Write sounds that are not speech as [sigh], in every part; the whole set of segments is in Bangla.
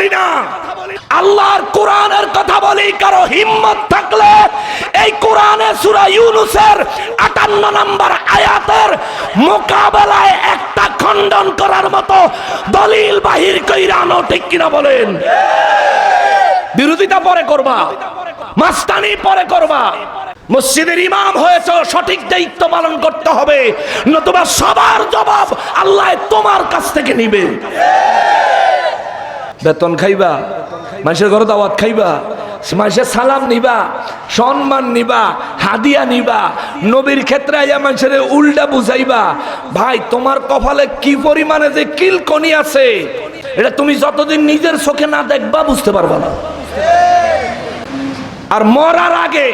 বলি না। আল্লাহর কোরআনের কথা বলি, কারও হিম্মত থাকলে এই কোরআনে সূরা ইউনুসের 58 নম্বর আয়াতের মোকাবেলায় একটা খণ্ডন করার মতো দলিল বাহির কইরা আনো, ঠিক কিনা বলেন? বিরোধিতা পরে করবা, মাস্তানি পরে করবা। মসজিদের ইমাম হয়েছ, সঠিক দায়িত্ব পালন করতে হবে, নতুবা সবার জবাব আল্লাহ তোমার কাছ থেকে নিবে। বেতন খাইবা, মানুষের ঘরে দাওয়াত খাইবা, মানুষের সালাম নিবা, সম্মান নিবা, হাদিয়া নিবা, নবীর ক্ষেত্রে আইয়া মানুষের উল্টা বুঝাইবা, ভাই, তোমার কপালে কি পরিমাণে যে কিলকনি আছে, এটা তুমি যতদিন নিজের চোখে না দেখবা বুঝতে পারবা না। আর মরার আগে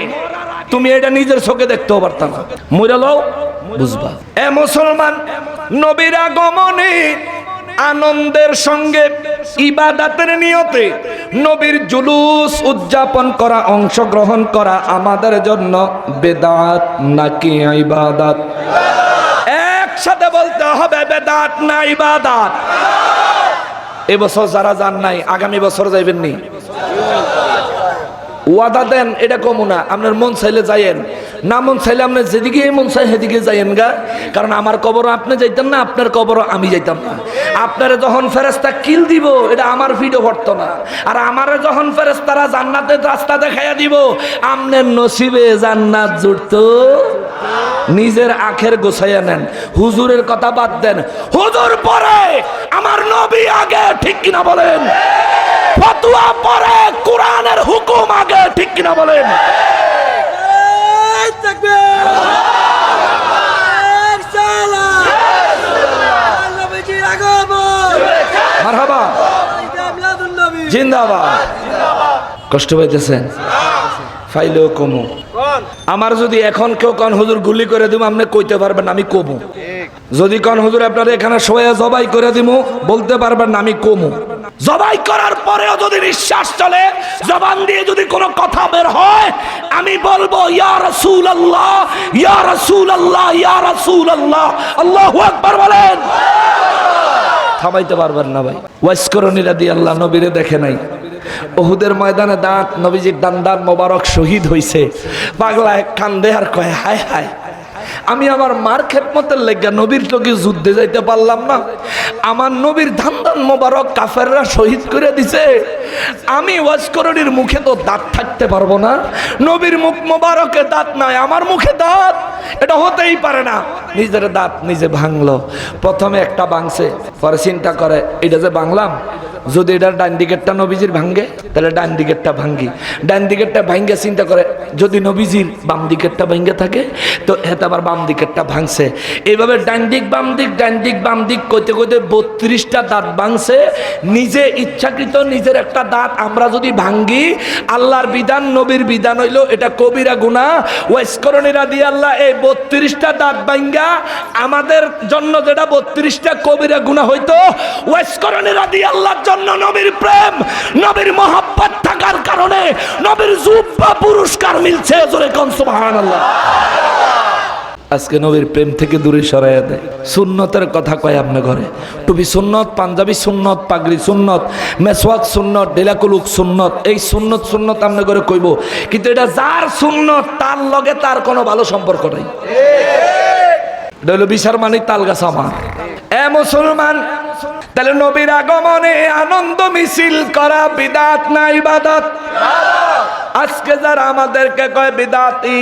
তুমি এটা নিজের চোখে দেখতেও পারতাম না। বুঝবা। এ মুসলমান, নবীর আগমনে আনন্দের সঙ্গে ইবাদাতের নিয়তে নবীর জুলুস উদযাপন করা, অংশগ্রহণ করা আমাদের জন্য বেদাত নাকি ইবাদাত? একসাথে বলতে হবে বেদাত না ইবাদাত। এবছর যারা যান নাই, আগামী বছর যাইবেন নি। ওয়াদা দেন, এটা কমু না। আপনার মন চাইলে যাইয়েন। না মন চাইলে আপনি যেদিকে মন চাই সেদিকে যাইয়েন গা। কারণ আমার কবরও আপনি যাইতেন না, আপনার কবরও আমি যাইতাম না। আপনার যখন ফেরেস্তা কিল দিব, এটা আমার ভিডিও ভরতো না। আর আমার যখন ফেরেস্তারা জান্নাতের রাস্তা দেখাইয়া দিব আমনের নসিবে জান্নাত জুড়তো। নিজের আখের গোছাইয়া নেন। হুজুরের কথা বাদ দেন। হুজুর পরে আমার নবী আগে, ঠিক কিনা বলেন? ফতুয়া পরে কোরআনের হুকুম আগে, ঠিক কিনা বলেন এই তাকবীর! এই সালাম! নবীজির আগমন! মারহাবা ঈদে মিলাদুন্নবী! জিন্দাবাদ। কষ্ট পাইতেছেন? ফাইলেও কমু আমার যদি এখন কেউ কন হুজুর গুলি করে দিব আপনি কইতে পারবেন আমি কমু। যদি কন হুজুর আপনার এখানে সবাই জবাই করে দিব বলতে পারবেন আমি কমু। জবাই করার পরেও যদি নিঃশ্বাস চলে, জবান দিয়ে যদি কোনো কথা বের হয়, আমি বলব, ইয়া রাসূল আল্লাহ ইয়া রাসূল আল্লাহ ইয়া রাসূল আল্লাহ আল্লাহু আকবার বলেন। থামাইতে পারবেন না ভাই। ওয়াইসকরণীরা দিয়ে আল্লাহ নবীরে দেখে নাই। ওহুদের ময়দানে দাঁত, নবীজির দান দান মোবারক শহীদ হইছে। এক কান্দে আর কয়, হায় হায়। আমি আমার মার খেদমতের লেগা নবীর চোখে যুদ্ধে যাইতে পারলাম না। আমার নবীর ধান দান মোবারক কাফেররা শহীদ করে দিছে। আমি ওয়াজকরণীর মুখে তো দাঁত থাকতে পারব না। নবীর মুখ মোবারকে দাঁত নাই, আমার মুখে দাঁত। এটা হতেই পারে না। নিজের দাঁত নিজে ভাঙলো। প্রথমে একটা ভাঙছে পরে চিন্তা করে, এটা যে ভাঙলাম যদি এটার ডান দিকেরটা নবীজির ভাঙ্গে, তাহলে ডান দিকেরটা ভাঙ্গি। ডান দিকেরটা ভাঙ্গে চিন্তা করে, যদি নবীজির বাম দিকেরটা ভাঙ্গে থাকে, তো হেতে আবার বাম দিকেরটা ভাঙছে। এইভাবে ডান দিক, বাম দিক, ডান দিক, বাম দিক কইতে কইতে বত্রিশটা দাঁত ভাঙছে। নিজে ইচ্ছাকৃত নিজের একটা দাঁত আমরা যদি ভাঙ্গি, আল্লাহর বিধান, নবীর বিধান হইল এটা কবিরা গুণা ওয়াইসকরণীরা দিয়ে আল্লাহ এই বত্রিশটা দাঁত ভাঙ্গা, আমাদের জন্য যেটা বত্রিশটা কবিরা গুণা হইতো, ওয়াইসকরণীরা দিয়ে আল্লাহর জন্য নবীর প্রেম, নবীর মহাব্বত থাকার কারণে নবীর জুব্বা পুরস্কার মিলছে। জোরে কন আজকে নবীর প্রেম থেকে দূরে সরাইয়া দেয়। সুন্নতের কথা কয় আপনি ঘরে। টুপি সুন্নত, পাঞ্জাবি সুন্নত, পাগড়ি সুন্নত, মেসওয়াক সুন্নত, ডেলাকুলুক সুন্নত, এই সুন্নত সুন্নত আপনি ঘরে কইব। কিন্তু এটা যার সুন্নত, তার লগে তার কোনো ভালো সম্পর্ক নাই। এটা হলো বিশার মানে তাল গাছ আমার। এ মুসলমান, তাহলে নবীর আগমনে আনন্দ মিছিল করা বিদাত না ইবাদত? আজকে যারা আমাদেরকে কয় বিদাতি,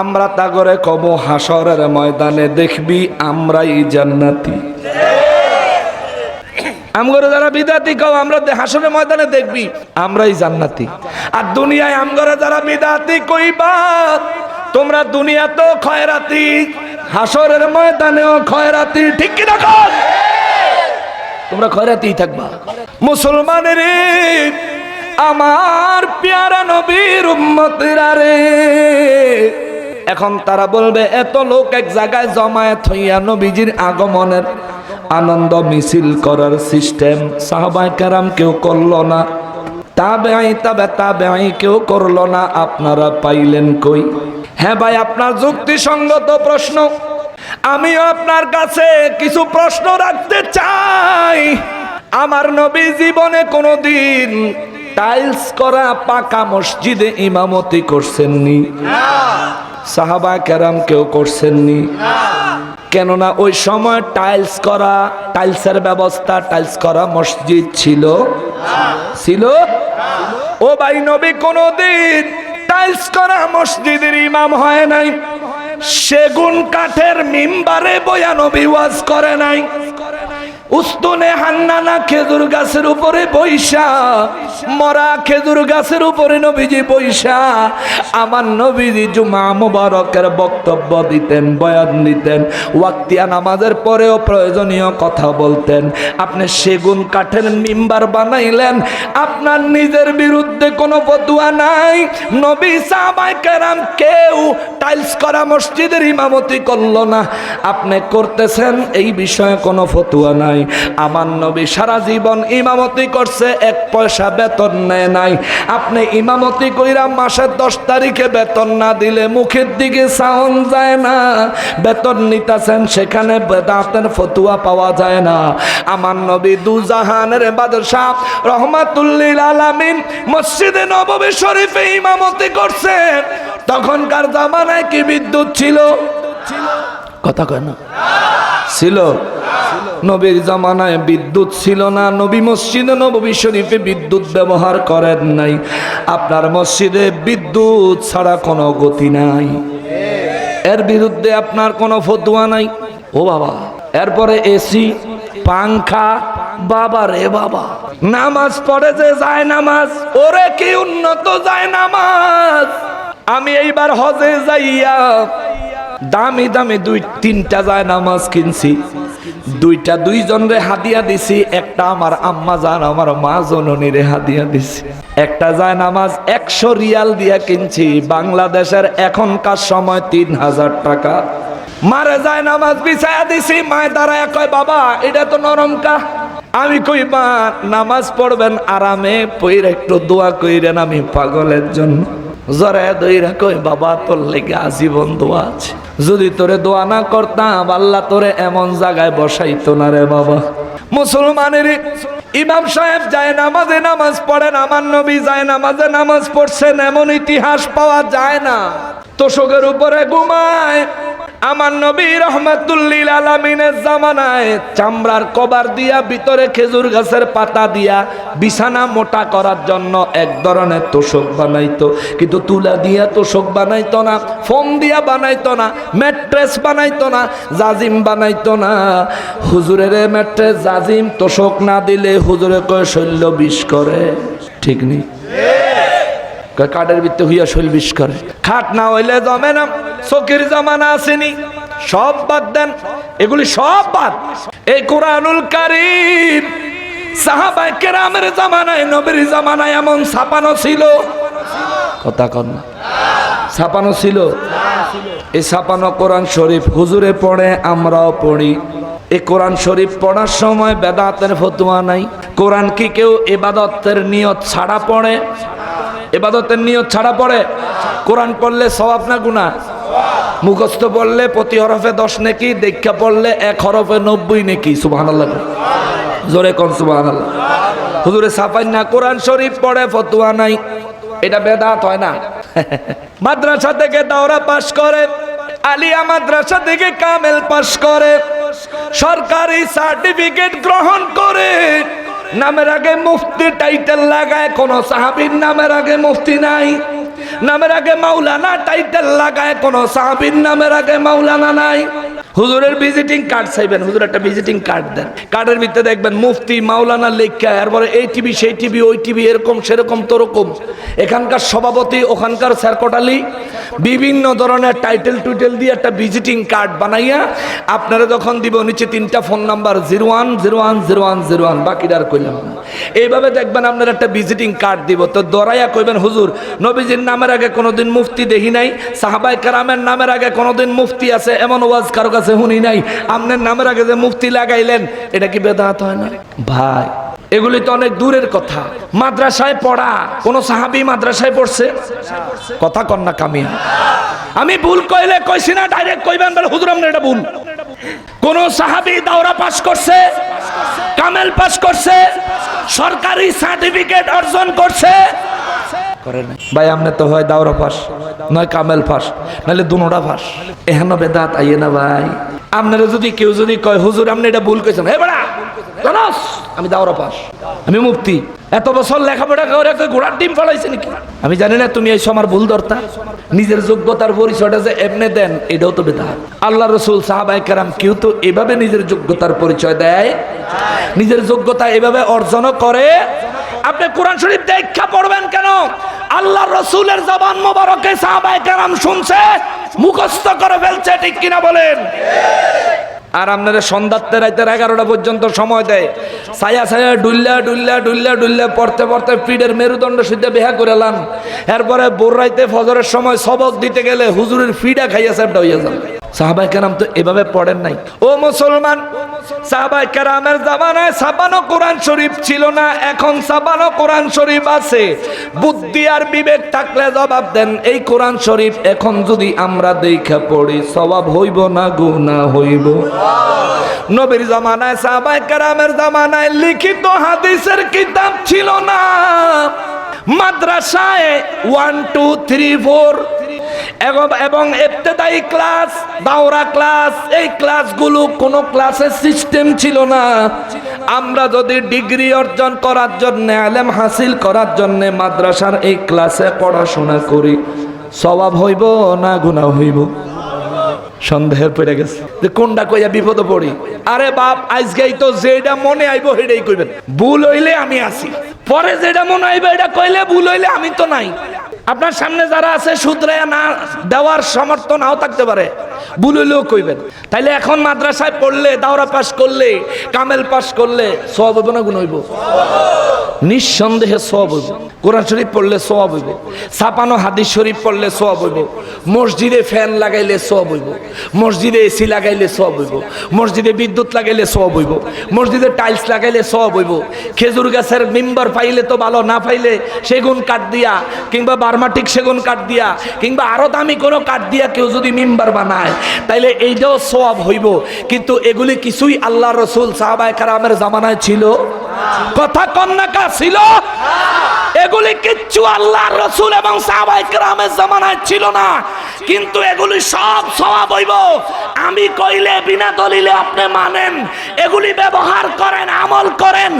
আমরা তা করে কব হাসরের ময়দানে দেখবি আমরাই জান্নাতি। আমগরে যারা বিদাতি কও, আমরা হাসরের ময়দানে দেখবি আমরাই জান্নাতি। আর দুনিয়ায় আমগরে যারা বিদাতি কইবা, তোমরা দুনিয়া তো খয়রাতি হাসরের ময়দানেও খয়রাতি ঠিক কিনা তোমরা খয়রাতেই থাকবা। মুসলমানের আমার পেয়ারা নবীর উম্মতেরা এখন তারা বলবে, এত লোক এক জায়গায় জমায়েত হইয়া নবীজির আগমনের আনন্দ মিছিল করার সিস্টেম সাহবাই কারাম কেউ করল না। তাবে আই তবে তাবে আই কেউ করল না। আপনারা পাইলেন কই? হ্যাঁ ভাই, আপনার যুক্তিসঙ্গত প্রশ্ন। আমিও আপনার কাছে কিছু প্রশ্ন রাখতে চাই। আমার নবী জীবনে কোনো দিন টাইলস করা পাকা মসজিদে ইমামতি করছেননি। সাহাবা কেরাম কেউ করছেননি। কেননা ওই সময় টাইলস করা টাইলসের ব্যবস্থা টাইলস করা মসজিদ ছিল। ছিল? ও ভাই, নবী কোনোদিন টাইলস করা মসজিদের ইমাম হয় নাই। সেগুন কাঠের মিম্বারে বয়ানবি ওয়াজ করে নাই। উস্তনে হান্নানা খেজুর গাছের উপরে বৈশা, মরা খেজুর গাছের উপরে নবীজি বৈশা। আমার নবীজি জুমা মুবারকের বক্তব্য দিতেন, বয়ান দিতেন, ওয়াক্তিয়া নামাজের পরেও প্রয়োজনীয় কথা বলতেন। আপনি সেগুন কাঠের মিম্বার বানাইলেন, আপনার নিজের বিরুদ্ধে কোনো ফতুয়া নাই। নবী সাহাবাই কেরাম কেউ টাইলস করা মসজিদের ইমামতি করল না। আপনি করতেছেন, এই বিষয়ে কোনো ফতুয়া নাই। আমার নবী সারা জীবন ইমামতি করছে, এক পয়সা বেতন নেয় নাই। আপনি ইমামতি কইরা মাসের দশ তারিখে বেতন না দিলে মুখের দিকে সাউন্ড যায় না। বেতন নিতেছেন, সেখানে বেদাতের ফতুয়া পাওয়া যায় না। আমার নবী দু জাহানের বাদশাহ রহমাতুল্লিল আলামিন মসজিদে নববী শরীফে ইমামতি করছেন তখনকার জামানায় কি বিদ্যুৎ ছিল? কথা কয় না। ছিল। নবীর জামানায় বিদ্যুৎ ছিল না, নবী মসজিদে নবী শরীফে বিদ্যুৎ ব্যবহার করেন নাই। আপনার মসজিদে বিদ্যুৎ ছাড়া কোনো গতি নাই। এর বিরুদ্ধে আপনার কোনো ফতুয়া নাই। ও বাবা, এরপরে এসি পাংখা, বাবা রে বাবা, নামাজ পড়ে যে যায় নামাজ, ওরে কি উন্নত যায় নামাজ। আমি এইবার হজে যাইয়া দামি দামি দুই, তিনটা যায় নামাজ কিনছি। দুইটা দুইজনরে হাদিয়া দিছি, একটা আমার আম্মা জান আমার মা জননীরে হাদিয়া দিছি। একটা যায় নামাজ একশো রিয়াল দিয়া কিনছি, বাংলাদেশের এখনকার সময় তিন হাজার টাকা। মারে যায় নামাজ বিছায়া দিছি, মায় দাঁড়ায় কয়, বাবা, এটা তো নরম কা। আমি কই, মা, নামাজ পড়বেন আরামে, পইর একটু দোয়া কইরেন আমি পাগলের জন্য। জরে দইরা কই বাবা, তোর লেগে আজীবন দোয়া আছে। যদি তোরে দোয়া না করতাম, আল্লাহ তোরে এমন জায়গায় বসাইতো না রে বাবা। মুসলমানের ইমাম সাহেব যায় নামাজে নামাজ পড়েন আমার নবী যায় নামাজে নামাজ পড়ছেন, এমন ইতিহাস পাওয়া যায় না। তোষকের উপরে ঘুমায় আমার নবী রহমাতুল্লিল আলামিনের জামানায় চামড়ার কভার দিয়া, ভিতরে খেজুর গাছের পাতা দিয়া বিছানা মোটা করার জন্য এক ধরনের তোষক বানাইতো। কিন্তু তুলা দিয়া তোষক বানাইতো না, ফোম দিয়া বানাইতো না, ম্যাট্রেস বানাইতো না, জাজিম বানাইতো না। হুজুরের ম্যাট্রেস জাজিম তোষক না দিলে হুজুরে কয়, শৈল্য বিষ করে। ঠিক নেই। কাঠের ভিত্তে হইয়া শৈল করে। খাট না হইলে জমে না, চকির জামানা আসেনি। সব বাদ দেন, এগুলি সব বাদ। এই কোরআনুল কারিম জামানায় জামানায় এমন ছাপানো ছিল? ছাপানো ছিল? এই ছাপানো শরীফ পড়ে, আমরাও পড়ি। শরীফ পড়ার সময় বেদাতের ফতুয়া নাই। কোরআন কি কেউ এবাদতের নিয়ত ছাড়া পড়ে? এবাদতের নিয়ত ছাড়া পড়ে? কোরআন পড়লে সবাব না গুণা মুখস্থ পড়লে প্রতি হরফে দশ নেকি দেখা পড়লে এক হরফে নব্বই নেকি সুবাহ জোরে কন সুবাহ হুজুরে সাফাই না, কোরআন শরীফ পড়ে, ফতুয়া নাই। এটা বেদাত হয় না। [laughs] মাদ্রাসা থেকে দাওরা পাশ করে, আলিয়া মাদ্রাসা থেকে কামেল পাশ করে, সরকারি সার্টিফিকেট গ্রহণ করে। নামের আগে মুফতি টাইটেল লাগায়, কোন সাহাবির নামের আগে মুফতি নাই। নামের আগে মাওলানা টাইটেল লাগায়, কোন সাহাবির নামের আগে মাওলানা নাই। হুজুরের ভিজিটিং কার্ড চাইবেন। হুজুর একটা ভিজিটিং কার্ড দেন। কার্ডের ভিতরে দেখবেন মুফতি, মাওলানা লেখা, এরপরে এই টিভি সেই টিভি ওই টিভি এরকম, সেরকম, তোরকম। এখানকার সভাপতি, ওখানকার স্যারকোটালি বিভিন্ন ধরনের টাইটেল টুইটেল দিয়ে একটা ভিজিটিং কার্ড বানাইয়া আপনারা যখন দিব, নিচে তিনটা phone number zero one zero one zero one zero one বাকিটার কইলাম। এইভাবে দেখবেন আপনার একটা ভিজিটিং কার্ড দিব। তো দরাইয়া কইবেন, হুজুর, নবীজির নামের আগে কোনোদিন মুফতি দেখি নাই সাহাবাই কারামের নামের আগে কোনোদিন মুফতি আছে, এমন ওয়াজ কারও কাছে শুনি নাই। আপনার নামের আগে যে মুফতি লাগাইলেন, এটা কি বেদাত হয় না? ভাই, এগুলি তো অনেক দূরের কথা। মাদ্রাসায় পড়া, কোন সাহাবি মাদ্রাসায় পড়ছে? কথা কন্যা কামিয়া। আমি ভুল কইলে কইছি না ডাইরেক্ট কইবেন, বলে, হুজুর আমরা এটা ভুল। কোন সাহাবি দাওরা পাস করছে? কামেল পাস করছে? সরকারি সার্টিফিকেট অর্জন করছে? করে নাই ভাই আপনি তো হয় দাওরা ফাঁস, নয় কামেল ফাঁস, নাহলে দুনোটা ফাঁস। এহেন বেদাত আইয়ে না ভাই। আপনারা যদি কেউ যদি কয়, হুজুর আপনি এটা ভুল করেছেন হে বড়া, জানাস! আমি দাওরা পাস। আমি মুক্তি এত বছর লেখাপড়া করে ঘোড়ার ডিম ফলাইছে নাকি? আমি জানি না তুমি এই সময় ভুল ধরতা। নিজের যোগ্যতার পরিচয়টা যে এমনি দেন, এটাও তো বেদা আল্লাহ রসুল সাহাবাই কারাম কেউ তো এভাবে নিজের যোগ্যতার পরিচয় দেয়? নিজের যোগ্যতা এভাবে অর্জনও করে? আপনি কোরআন শরীফ দেখা পড়বেন কেন? আল্লাহ রসুলের জবান মোবারকে সাহাবাই কারাম শুনছে, মুখস্থ করে ফেলছে, ঠিক কিনা বলেন? আর আপনারা সন্ধ্যাতে রাইতের এগারোটা পর্যন্ত সময় দেয়। ছায়া ছায়া ডুল্লা ডুল্লা ডুল্লা ডুল্লা পড়তে পড়তে পিঠের মেরুদণ্ড সিদ্ধে বেহা করে লান এরপরে বোর রাইতে ফজরের সময় সবক দিতে গেলে হুজুরের ফিডা খাইয়া সাপটা হইয়া যান সাহাবাই কেরাম তো এভাবে পড়েন নাই। ও মুসলমান, সাহাবাই কেরামের জামানায় সাবানো কোরআন শরীফ ছিল না, এখন সাবানো কোরআন শরীফ আছে। বুদ্ধি আর বিবেক থাকলে জবাব দেন, এই কোরআন শরীফ এখন যদি আমরা দেখা পড়ি স্বভাব হইব না গুণা হইব? নবীর জামানায়, সাহাবাই কেরামের জামানায় লিখিত হাদিসের কিতাব ছিল না। মাদ্রাসায় ওয়ান টু থ্রি ফোর এবং এবং ক্লাস, দাওরা ক্লাস, এই ক্লাসগুলো কোনো ক্লাসের সিস্টেম ছিল না। আমরা যদি ডিগ্রি অর্জন করার জন্য, আলেম হাসিল করার জন্য মাদ্রাসার এই ক্লাসে পড়াশোনা করি স্বভাব হইব না গুণা হইব? সন্দেহের পড়ে গেছে। যে কোনটা কইয়া বিপদ পড়ি? আরে বাপ, আজকেই তো যেটা মনে আইব সেটাই কইবেন। ভুল হইলে আমি আছি পরে যেটা মনে আইব এটা কইলে ভুল হইলে আমি তো নাই। আপনার সামনে যারা আছে শুধরে না দেওয়ার সমর্থ নাও থাকতে পারে। ভুল হইলেও কইবেন। তাইলে এখন মাদ্রাসায় পড়লে, দাওরা পাস করলে, কামেল পাস করলে সব হইব না গুণ হইব? নিঃসন্দেহে সব হইব। কোরআন শরীফ পড়লে সব হইব। ছাপানো হাদিস শরীফ পড়লে সব হইব। মসজিদে ফ্যান লাগাইলে সব হইব। মসজিদে এসি লাগাইলে সব হইব। মসজিদে বিদ্যুৎ লাগাইলে সব হইব। মসজিদে টাইলস লাগাইলে সব হইব। খেজুর গাছের মেম্বার পাইলে তো ভালো, না পাইলে সেগুন কাঠ দিয়া, কিংবা বার্মাটিক সেগুন কাঠ দিয়া, কিংবা আরও দামি কোনো কাঠ দিয়া কেউ যদি মেম্বার বানায়, তাইলে এইটাও সব হইব। কিন্তু এগুলি কিছুই আল্লাহ রসুল সাহাবায় কারামের জামানায় ছিল। কথা কন্যাকা ছিল? এগুলি কিচ্ছু আল্লাহ রসুল এবং সাহাবাই কেরামের জামানায় ছিল না। কিন্তু এগুলি সব সবাব হইব। আমি কইলে, বিনা দলিলে আপনি মানেন। এগুলি ব্যবহার করেন, আমল করেন।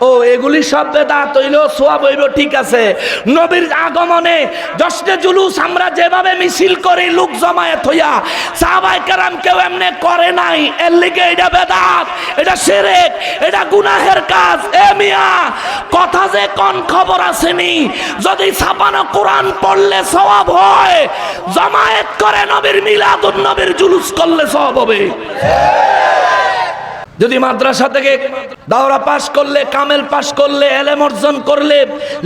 ও, এগুলি সব বেদাত হইল সোয়াব হইব, ঠিক আছে। নবীর আগমনে দশটে জুলুস আমরা যেভাবে মিছিল করি, লোক জমায়েত হইয়া সাহাবাই কেরাম কেউ এমনি করে নাই। এর লিগে এটা বেদাত, এটা সেরেক এটা গুনাহের কাজ। এ মিয়া, কথা যে কোন খবর আসেনি? যদি ছাপানো কোরআন পড়লে সওয়াব হয়, জমায়েত করে নবীর মিলাদুন নবীর জুলুস করলে হবে। যদি মাদ্রাসা থেকে দাওরা পাস করলে, কামেল পাস করলে, এলেম অর্জন করলে,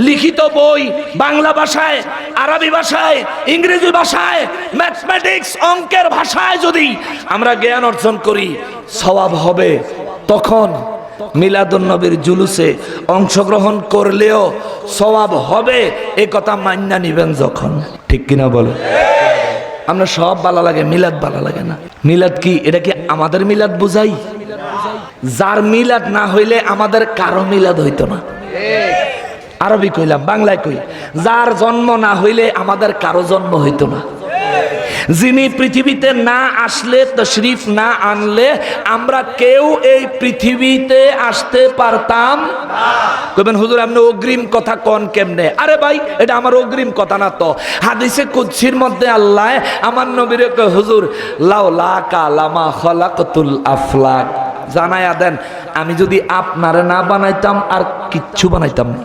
লিখিত বই বাংলা ভাষায়, আরবি ভাষায়, ইংরেজি ভাষায়, ম্যাথমেটিক্স, অঙ্কের ভাষায় যদি আমরা জ্ঞান অর্জন করি, সওয়াব হবে। তখন মিলাদুন্নবীর জুলুসে অংশগ্রহণ করলেও সওয়াব হবে, এ কথা মান্যা নিবেন যখন। ঠিক কিনা বলো? আমরা সব ভালো লাগে, মিলাদ ভালো লাগে না। মিলাদ কি? এটা কি আমাদের মিলাদ বুঝাই? যার মিলাদ না হইলে আমাদের কারও মিলাদ হইতো না। আরবি কইলাম, বাংলায় কই, যার জন্ম না হইলে আমাদের কারও জন্ম হইতো না। যিনি পৃথিবীতে না আসলে, তশরিফ না আনলে, আমরা কেউ এই পৃথিবীতে আসতে পারতাম কবেন হুজুর, আপনি অগ্রিম কথা কন কেমনে? আরে ভাই, এটা আমার অগ্রিম কথা না তো। হাদিসে কুচ্ছির মধ্যে আল্লাহ আমার নবীর হুজুর লাউ লাকা লামা খলাকতুল আফলাক। জানায়া দেন, আমি যদি আপনারে না বানাইতাম, আর কিচ্ছু বানাইতাম না।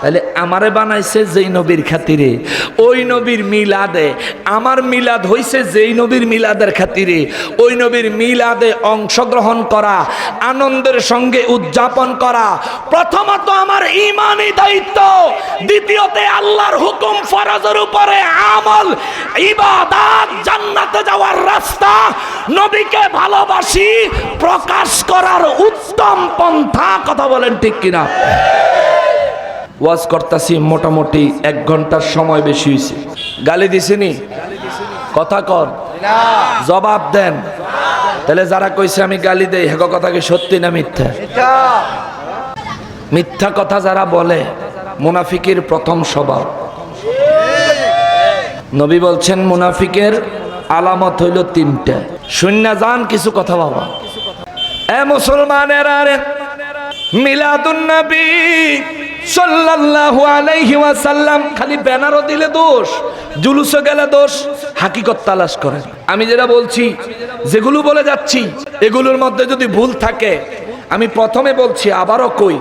তাহলে আমারে বানাইছে যেই নবীর খাতিরে, ওই নবীর মিলাদে, আমার মিলাদ হইছে যেই নবীর মিলাদের খাতিরে, ওই নবীর মিলাদে অংশগ্রহণ করা, আনন্দের সঙ্গে উদযাপন করা, প্রথমত আমার ইমানি দায়িত্ব, দ্বিতীয়তে আল্লাহর হুকুম ফরজের উপরে আমল, ইবাদাত, জান্নাতে যাওয়ার রাস্তা, নবীকে ভালোবাসি, প্রকাশ করার উত্তম পন্থা, কথা বলেন ঠিক কিনা? ওয়াজ করতাছি মোটামুটি এক ঘণ্টার সময় বেশি হয়েছে গালি দিছিনি? কথা কর। জবাব দেন। তাহলে যারা কইছে আমি গালি দেই হেগো কথা কি সত্যি না মিথ্যা? মিথ্যা। কথা যারা বলে মুনাফিকের প্রথম স্বভাব। নবী বলছেন মুনাফিকের আলামত হইল তিনটা। শূন্য যান কিছু কথা বাবা। এ মুসলমানের আরে মিলাদুন নবী সাল্লাল্লাহু আলাইহি ওয়াসাল্লাম, খালি ব্যানারও দিলে দোষ গেলে দোষ, হাকিকত করেন। আমি যেটা বলছি, যেগুলো বলে যাচ্ছি, এগুলোর মধ্যে যদি ভুল থাকে, আমি প্রথমে বলছি, আবারও কই,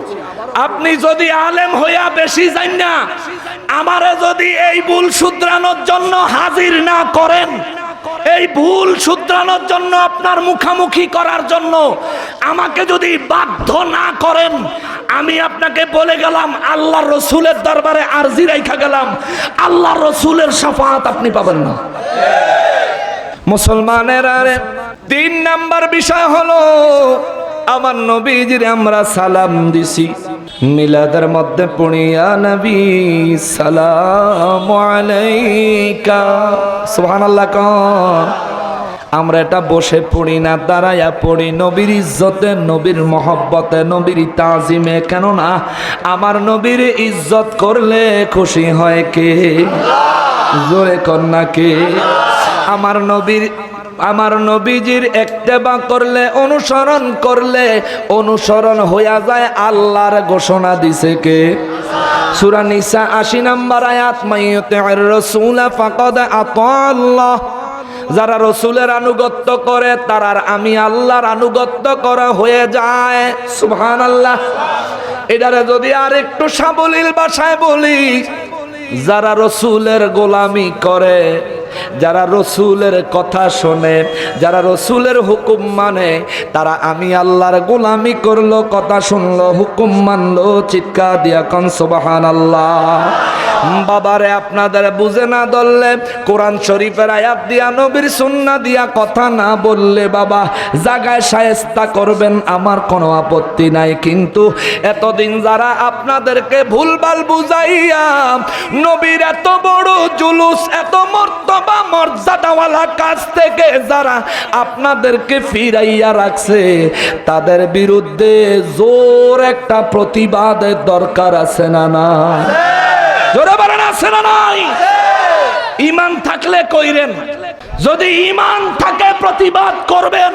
আপনি যদি আলেম হইয়া বেশি যান না, আমারে যদি এই ভুল শুধরানোর জন্য হাজির না করেন এই ভুল শুধরানোর জন্য, আপনার মুখামুখি করার জন্য আমাকে যদি বাধ্য না করেন, আমি আপনাকে বলে গেলাম, আল্লাহ রসুলের দরবারে আরজি রাইখা গেলাম, আল্লাহ রসুলের সাফাত আপনি পাবেন না। মুসলমানের আরে, তিন নাম্বার বিষয় হলো, আমার নবীজির আমরা সালাম দিছি। মিলাদের মধ্যে পুনিয়া নবী সালাম আলাইকা। সুবহানাল্লাহ কন। আমরা এটা বসে পড়ি না, দাঁড়াইয়া পড়ি। নবীর ইজ্জতে, নবীর মহব্বতে, নবীর তাজিমে। কেননা আমার নবীর ইজ্জত করলে খুশি হয় কে? জোরে কন্যাকে আমার নবীর আমার নবীজির একটেবা করলে, অনুসরণ করলে, অনুসরণ হইয়া যায় আল্লাহর ঘোষণা দিছে কে? সূরা নিসা 80 নাম্বার আয়াত মাইয়ুতির রাসূলা ফাকাদ আতাল্লাহ যারা রসুলের আনুগত্য করে, তারার আমি আল্লাহর আনুগত্য করা হয়ে যায়। সুবহান আল্লাহ এটারে যদি আর একটু সাবলীল ভাষায় বলি, যারা রসুলের গোলামি করে যারা রসুলের কথা শোনে, যারা রসুলের হুকুম মানে তারা আমি আল্লাহর গোলামি করল, কথা শুনলো, হুকুম মানলো, চিৎকার দিয়া কন সুবাহান আল্লাহ বাবারে, আপনাদের বুঝে না ধরলে, কোরআন শরীফের আয়াত দিয়া, নবীর সুন্না দিয়া কথা না বললে বাবা, জাগায় সায়স্তা করবেন, আমার কোনো আপত্তি নাই। কিন্তু এতদিন যারা আপনাদেরকে ভুলভাল বুঝাইয়া, নবীর এত বড় জুলুস, এত মর্তবা মর্যাদাওয়ালা কাজ থেকে যারা আপনাদেরকে ফিরাইয়া রাখছে, তাদের বিরুদ্ধে জোর একটা প্রতিবাদের দরকার আছে না না? জোরে বলেন, আছে না নাই? ইমান থাকলে কইরেন। যদি ইমান থাকে, প্রতিবাদ করবেন।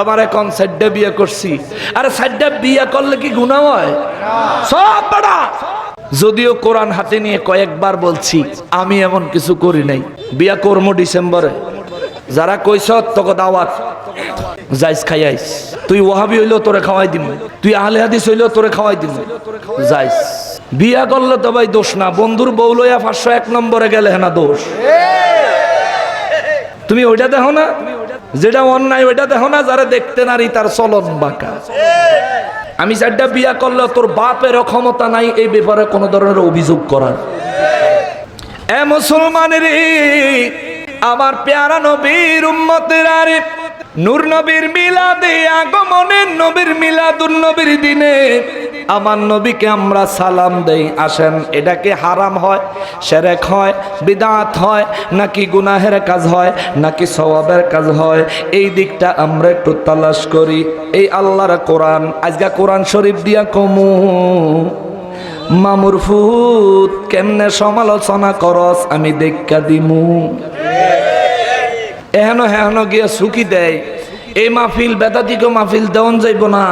আমার এখন সাইডে বিয়ে করছি। আরে সাইডে বিয়ে করলে কি গুণা হয়? সব বড়া। যদিও কোরআন হাতে নিয়ে কয়েকবার বলছি, আমি এমন কিছু করি নাই। বিয়া কর্ম ডিসেম্বরে। যারা কইস তোকে দাওয়াত। যাইস খাইয়াইস। তুই ওহাবি হইলেও তোরে খাওয়াই দিম। তুই আহলে হাদিস হইলেও তোরে খাওয়াই দিম। যাইস বিয়া করলে তো ভাই দোষ না। বন্ধুর বউ লইয়া পাঁচশো এক নম্বরে গেলে না দোষ। তুমি ওইটা দেখো না? যেটা অন্যায়, ওইটা দেখো না? যারা দেখতে নারী, তার চলন বাঁকা। আমি চারটা বিয়া করলে তোর বাপের ক্ষমতা নাই, এই ব্যাপারে কোনো ধরনের অভিযোগ করার। এ মুসলমানের আমার প্যারা নবীর উম্মতের আরে নূর নবীর মিলাদে আগমনের নবীর মিলাদুন নবীর দিনে আমার নবীকে আমরা সালাম দেই। আসেন এটাকে হারাম হয়, সেরেক হয়, বিদাত হয়, নাকি গুনাহের কাজ হয়, নাকি সওয়াবের কাজ হয়? এই দিকটা আমরা একটু তালাশ করি। এই আল্লাহর কোরআন, আজকে কোরআন শরীফ দিয়া কমু। মামুর ফুত, কেমনে সমালোচনা করস, আমি দেখা দিমু। এহেন হেহন গিয়া সুখী দেয়। এই মাহফিল বেদাতিকে মাহফিল দেওয়ান যাইব না।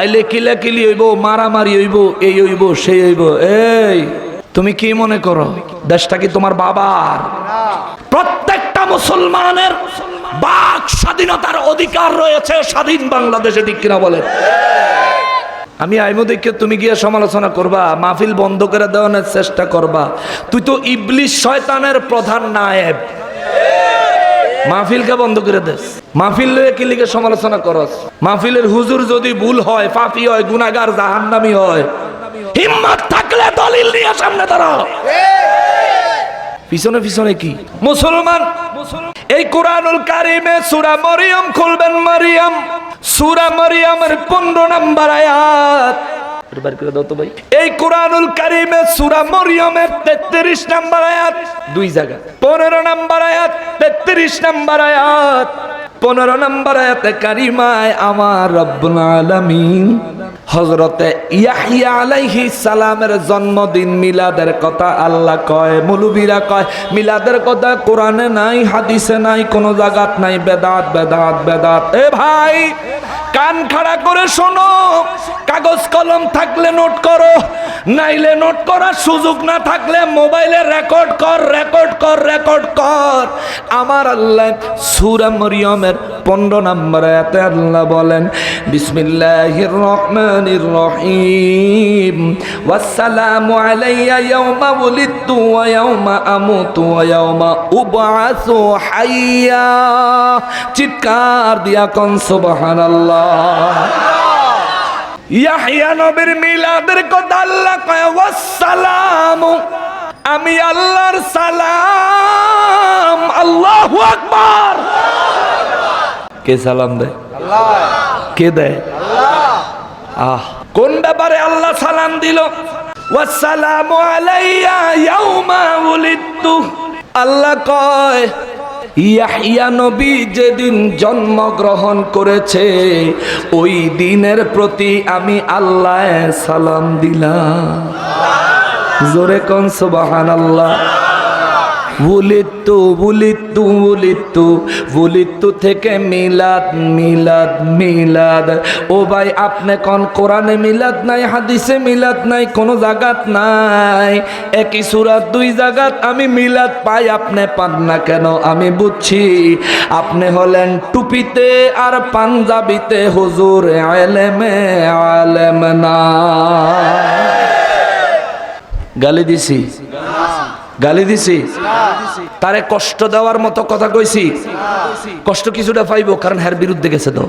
আইলে কিলা কিলি হইব, মারামারি হইব, এই হইব, সেই হইব। এই, তুমি কি মনে করো? দেশটা কি তোমার বাবার? প্রত্যেকটা মুসলমানের বাক স্বাধীনতার অধিকার রয়েছে স্বাধীন বাংলাদেশে, ঠিক কিনা বলে আমি আইমো দেখে তুমি গিয়ে সমালোচনা করবা, মাহফিল বন্ধ করে দেওয়ানোর চেষ্টা করবা। তুই তো ইবলিশ শয়তানের প্রধান নায়েব। মাহফিলকে বন্ধ করে দেস মাহফিল লয়ে কি লিগে সমালোচনা করস? মাহফিলের হুজুর যদি ভুল হয় পাপি হয় গুনাগার জাহান্নামি হয়, হিম্মত থাকলে দলিল নিয়ে সামনে দাঁড়াও। পিছনে পিছনে কি? মুসলমান, এই কোরআনুল কারিমে সূরা মরিয়ম খুলবেন মরিয়ম। সূরা মরিয়মের 15 নাম্বার আয়াত। একটু বার করে দাও তো ভাই। এই কোরআনুল কারিমে সূরা মরিয়মের 33 নম্বর আয়াত। দুই জায়গা। 15 নম্বর আয়াত 33 নম্বর আয়াত। 15 নম্বর আয়াতে কারিমায় আমার রব্বুল আলামিন হজরতে ইয়াহিয়া আলাইহি সালামের জন্মদিন মিলাদের কথা আল্লাহ কয়, মুলুবিরা কয়, মিলাদের কথা কোরআনে নাই, হাদিসে নাই, কোনো জায়গাত নাই, বেদাত বেদাত বেদাত। এ ভাই, কান খাড়া করে শোনো, কাগজ কলম থাকলে নোট করো, নাইলে নোট করার সুযোগ না থাকলে মোবাইলে রেকর্ড কর রেকর্ড কর রেকর্ড কর। আমার আল্লাহ সূরা মরিয়মের 15 নম্বর আল্লাহ বলেন, বিসমিল্লাহির চিৎকার দিয়া কোন, সুবহানাল্লাহ। নবীর মিলাদের কথা আল্লাহ আমি আল্লাহর সালাম, আল্লাহু আকবার। কে সালাম দেয়? কে দেয়? আহ, কোন ব্যাপারে আল্লাহ সালাম দিল? ওয়াসসালামু আলাইয়া ইয়াউমা উলিদতু আল্লাহ কয় ইয়াহিয়া নবী যেদিন জন্মগ্রহণ করেছে, ওই দিনের প্রতি আমি আল্লাহ সালাম দিলাম। জোরে কোন সুবহানাল্লাহ। বুলিত্তু বুলিত্তু বুলিত্তু বুলিত্তু থেকে মিলাদ মিলাদ মিলাদ। ও ভাই, আপনি কোন কোরআনে মিলাদ নাই, হাদিসে মিলাদ নাই, কোনো জায়গাত নাই? একই সুরাত, দুই জায়গাত আমি মিলাদ পাই, আপনি পান না কেন? আমি বুঝছি, আপনি হলেন টুপিতে আর পাঞ্জাবিতে হুজুর আলেমে আলেম না। গালি দিছি। গালি দিছি। তারে কষ্ট দেওয়ার মতো কথা কইছি। কষ্ট কিছুটা পাইবো, কারণ হ্যার বিরুদ্ধে গেছে তো।